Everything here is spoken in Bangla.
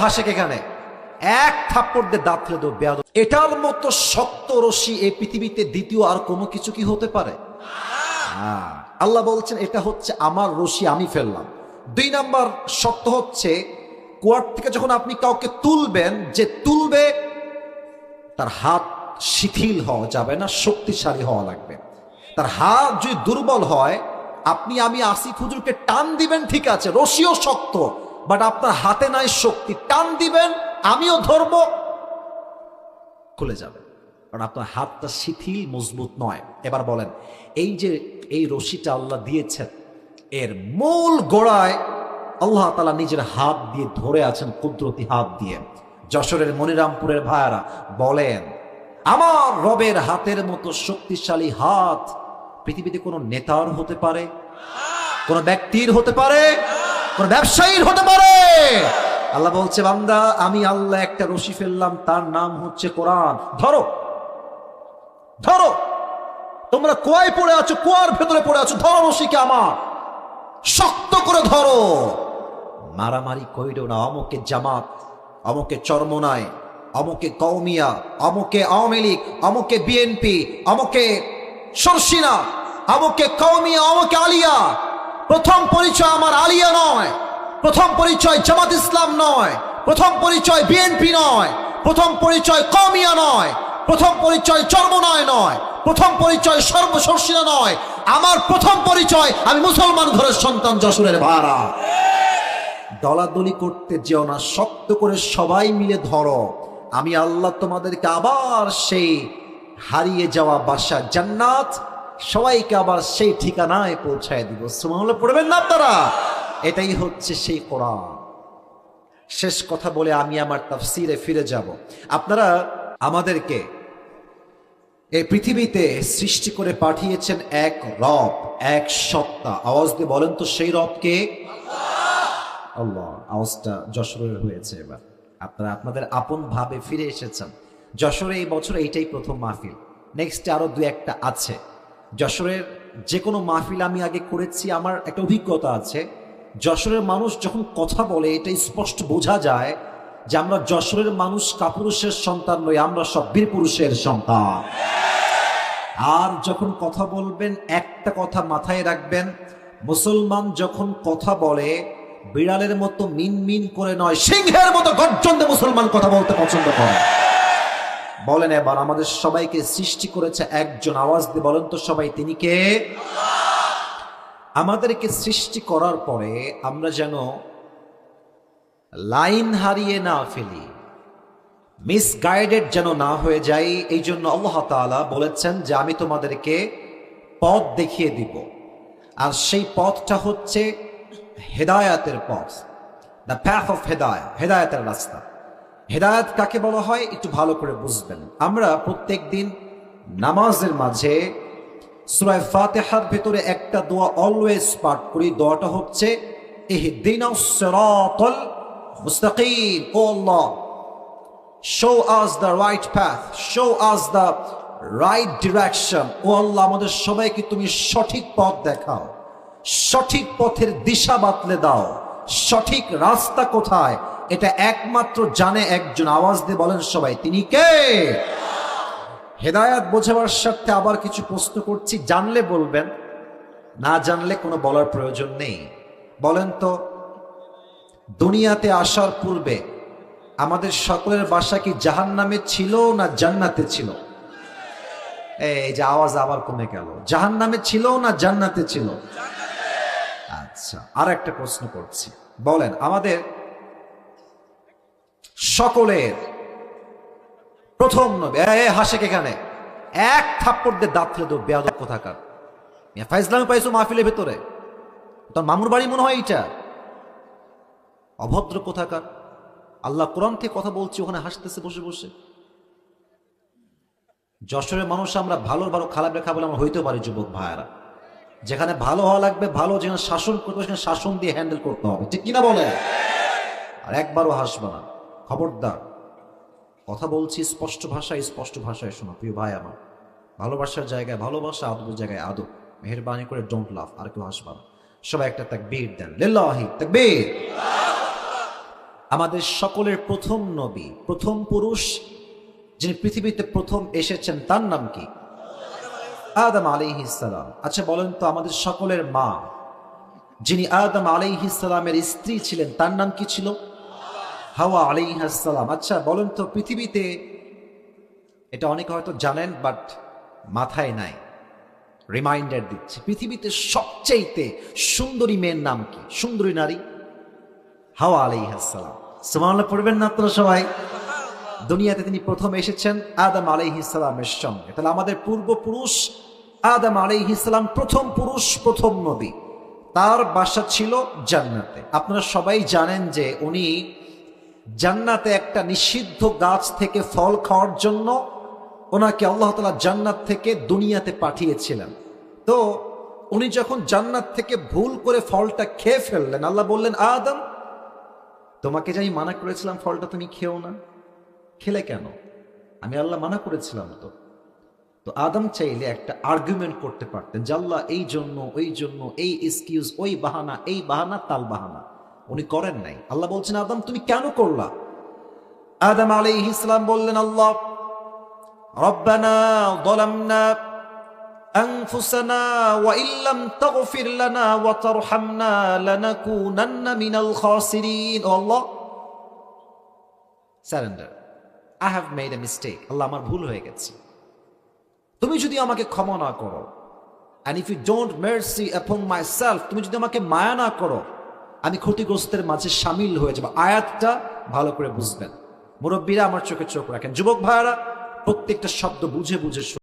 হাসে এখানে। এক থাপ্পড় দিয়ে দাঁত ফেলে। এটার মতো শক্ত এই পৃথিবীতে দ্বিতীয় আর কোনো কিছু কি হতে পারে? হ্যাঁ, আল্লাহ বলছেন এটা হচ্ছে আমার রশি আমি ফেললাম। দুই নাম্বার সত্য হচ্ছে কুয়ার থেকে যখন আপনি কাউকে তুলবেন যে তুলবে তার হাত শিথিল হওয়া যাবে না শক্তিশালী হওয়া লাগবে। তার হাত যদি দুর্বল হয় আপনি আমি আসিফ হুজুরকে টান দিবেন ঠিক আছে রশিও শক্ত। বাট আপনার হাতে নাই শক্তি। টান দিবেন, আমিও ধরবো। খুলে যাবে কারণ আপনার হাতটা শিথিল, মজবুত নয়। এবার বলেন, এই যে এই রশিটা আল্লাহ দিয়েছেন, এর মূল গোড়ায় আল্লাহ তালা নিজের হাত দিয়ে ধরে আছেন, কুদরতি হাত দিয়ে। যশোরের মনিরামপুরের ভাইয়ারা বলেন, আমার রবের হাতের মতো শক্তিশালী হাত পৃথিবীতে কোনো নেতার হতে পারে? কোনো ব্যক্তির হতে পারে? কোন ব্যবসায়ীর হতে পারে। আল্লাহ বলছে, বান্দা, আমি আল্লাহ একটা রশি ফেললাম, তার নাম হচ্ছে কোরআন। ধরো ধরো, তোমরা কুয়ায় পড়ে আছো, কুয়ার ভেতরে পড়ে আছো, ধরো রশিকে আমার। শক্ত করে ধরো। মারামারি কইরো না, অমুকে জামাত, অমুকে চরমনায়, অমুকে কৌমিয়া অমুকে আওয়ামী লীগ, অমুকে বিএনপি, অমুকে সরসিনা, অমুকে কৌমিয়া অমুকে আলিয়া। প্রথম পরিচয় আমার আলিয়া নয়। প্রথম পরিচয় জামাত ইসলাম নয়। প্রথম পরিচয় বিএনপি নয়। প্রথম পরিচয় কমিয়া নয়। প্রথম পরিচয় চর্মনয় নয়। প্রথম পরিচয় সর্বসর্ষিনা নয়। আমার প্রথম পরিচয়, আমি মুসলমান ঘরের সন্তান যশোরের ভাড়া। দলাদলি করতে যেও না, শক্ত করে সবাই মিলে ধরো। আমি আল্লাহ তোমাদেরকে আবার সেই হারিয়ে যাওয়া বাসা জান্নাত সবাইকে আবার সেই ঠিকানায় পৌঁছায় দিব। সুমানুল্লাহ পড়বেন না আপনারা? এটাই হচ্ছে সেই কোরআন। শেষ কথা বলে আমি আমার তাফসিরে ফিরে যাব। আপনারা আমাদেরকে এই পৃথিবীতে সৃষ্টি করে পাঠিয়েছেন এক রব, এক সত্তা। আওয়াজ দিয়ে বলেন তো, সেই রবকে আওয়াজটা যশোরের হয়েছে এবার। আপনারা আপনাদের আপন ভাবে ফিরে এসেছেন। যশোরে এই বছর এইটাই প্রথম মাহফিল। নেক্সট আরও দু একটা আছে। যশোরের যে কোনো মাহফিল আমি আগে করেছি, আমার একটা অভিজ্ঞতা আছে। যশোরের মানুষ যখন কথা বলে, এটা স্পষ্ট বোঝা যায় যে আমরা যশোরের মানুষ কাপুরুষের সন্তান নই, আমরা সব বীর পুরুষের সন্তান। আর যখন কথা বলবেন, একটা কথা মাথায় রাখবেন, মুসলমান যখন কথা বলে, বিড়ালের মতো মিন মিন করে নয়, সিংহের মতো গর্জন মুসলমান কথা বলতে পছন্দ করে। বলেন এবার আমাদের সবাইকে সৃষ্টি করেছে একজন, আওয়াজ দিয়ে বলেন তো সবাই, তিনি কে? আমাদেরকে সৃষ্টি করার পরে আমরা যেন লাইন হারিয়ে না ফেলি, মিসগাইডেড যেন না হয়ে যাই, এই জন্য আল্লাহ তাআলা বলেছেন যে আমি তোমাদেরকে পথ দেখিয়ে দিব। আর সেই পথটা হচ্ছে হেদায়াতের পথ দ্য প্যাথ অফ হেদায়, হেদায়াতের রাস্তা। হেদায়াত কাকে বলা হয় একটু ভালো করে বুঝবেন। আমরা প্রত্যেক দিন নামাজের মাঝে সুরায় ফাতেহার ভেতরে একটা দোয়া অলওয়েজ পাঠ করি। দোয়াটা হচ্ছে মুস্তাকিম, ও আল্লাহ, show us the right path, show us the right direction, ও আল্লাহ, আমাদের সবাইকে তুমি সঠিক পথ দেখাও, সঠিক পথের দিশা বাতলে দাও, সঠিক রাস্তা কোথায় এটা একমাত্র জানে, একজন আওয়াজ দিয়ে বলেন সবাই, তিনি কে? হেদায়াত বোঝাবার স্বার্থে আবার কিছু প্রশ্ন করছি, জানলে বলবেন, না জানলে কোনো বলার প্রয়োজন নেই। বলেন তো, দুনিয়াতে আসার পূর্বে আমাদের সকলের বাসা কি জাহান নামে ছিল না জান্নাতে ছিল? এই যে আওয়াজ আবার কমে গেল জাহান নামে ছিল না জান্নাতে ছিল? আচ্ছা আর একটা প্রশ্ন করছি। বলেন, আমাদের সকলের প্রথম নবী এ, হাসেক এখানে এক থাপ্পড় দিয়ে দাঁত ফেলে দেবো বেয়াদব কোথাকার। মিয়া ফাইজলামে পাইছো মাহফিলের ভেতরে? তোর মামুর বাড়ি মনে হয় এইটা? অভদ্র কোথাকার। আল্লাহ কোরআন থেকে কথা বলছি ওখানে হাসতেছে বসে বসে। যশোরের মানুষ আমরা ভালো ভালো খারাপ রেখা বলে আমরা হইতে পারি যুবক ভাইয়ারা। যেখানে ভালো হওয়া লাগবে ভালো যেখানে শাসন করতে সেখানে শাসন দিয়ে হ্যান্ডেল করতে হবে। ঠিক কিনা বলে আর একবারও হাসবে না। খবরদার। কথা বলছি স্পষ্ট ভাষায় স্পষ্ট ভাষায় শোনো, প্রিয় ভাই আমার। ভালোবাসার জায়গায় ভালোবাসা, আদবের জায়গায় আদব। মেহরবানি করে ডোন্ট লাভ আর কেউ হাসবা না। সবাই একটা তাকবীর দেন। লিল্লাহি, তাকবীর। আমাদের সকলের প্রথম নবী, প্রথম পুরুষ, যিনি পৃথিবীতে প্রথম এসেছেন, তার নাম কি? আদম আলাইহিসালাম আচ্ছা বলেন তো আমাদের সকলের মা, যিনি আদম আলাইহিসালামের স্ত্রী ছিলেন, তার নাম কি ছিল? হাওয়া আলাইহাসালাম আচ্ছা বলেন তো পৃথিবীতে, এটা অনেকে হয়তো জানেন, বাট মাথায় নাই। রিমাইন্ডার দিচ্ছে। পৃথিবীতে সবচেয়েতে সুন্দরী মেয়ের নাম কি? সুন্দরী নারী? হাওয়া আলাইহাসালাম সুমাল্লাহ পড়বেন না আপনারা সবাই? দুনিয়াতে তিনি প্রথম এসেছেন আদম আলাইহিসালামের সঙ্গে। তাহলে আমাদের পূর্বপুরুষ আদম আলাইহিসালাম প্রথম পুরুষ, প্রথম নবী। তার বাসা ছিল জান্নাতে। আপনারা সবাই জানেন যে উনি জান্নাতে একটা নিষিদ্ধ গাছ থেকে ফল খাওয়ার জন্য ওনাকে আল্লাহ তালা জান্নাত থেকে দুনিয়াতে পাঠিয়েছিলেন। তো উনি যখন জান্নাত থেকে ভুল করে ফলটা খেয়ে ফেললেন, আল্লাহ বললেন, আদম, তোমাকে যাই মানা করেছিলাম ফলটা তুমি খেও না। খেলে কেন? আমি আল্লাহ মানা করেছিলাম তো। তো আদম চাইলে একটা আর্গুমেন্ট করতে পারতেন যে, আল্লাহ, এই জন্য, ওই জন্য, এই এক্সকিউজ ওই বাহানা, এই বাহানা, তাল বাহানা। উনি করেন নাই আল্লাহ বলছেন আদম তুমি কেন করলা আদম আলী ইসলাম বললেন আল্লাহ রব্বানা ظلمنا أنفسنا وإن لم تغفر لنا وترحمنا لنكونن من الخاسرين Oh Allah surrender I have made a mistake Allah আমার ভুল হয়ে গেছে তুমি যদি আমাকে ক্ষমা না করো and if you don't mercy upon my self তুমি যদি আমাকে মায়া না করো আমি ক্ষতিগ্রস্তের মাঝে সামিল হয়ে যাব আয়াতটা ভালো করে বুঝবেন মুরব্বীরা আমার চোখে চোখ রাখেন যুবক ভাইয়ারা, প্রত্যেকটা শব্দ বুঝে বুঝে।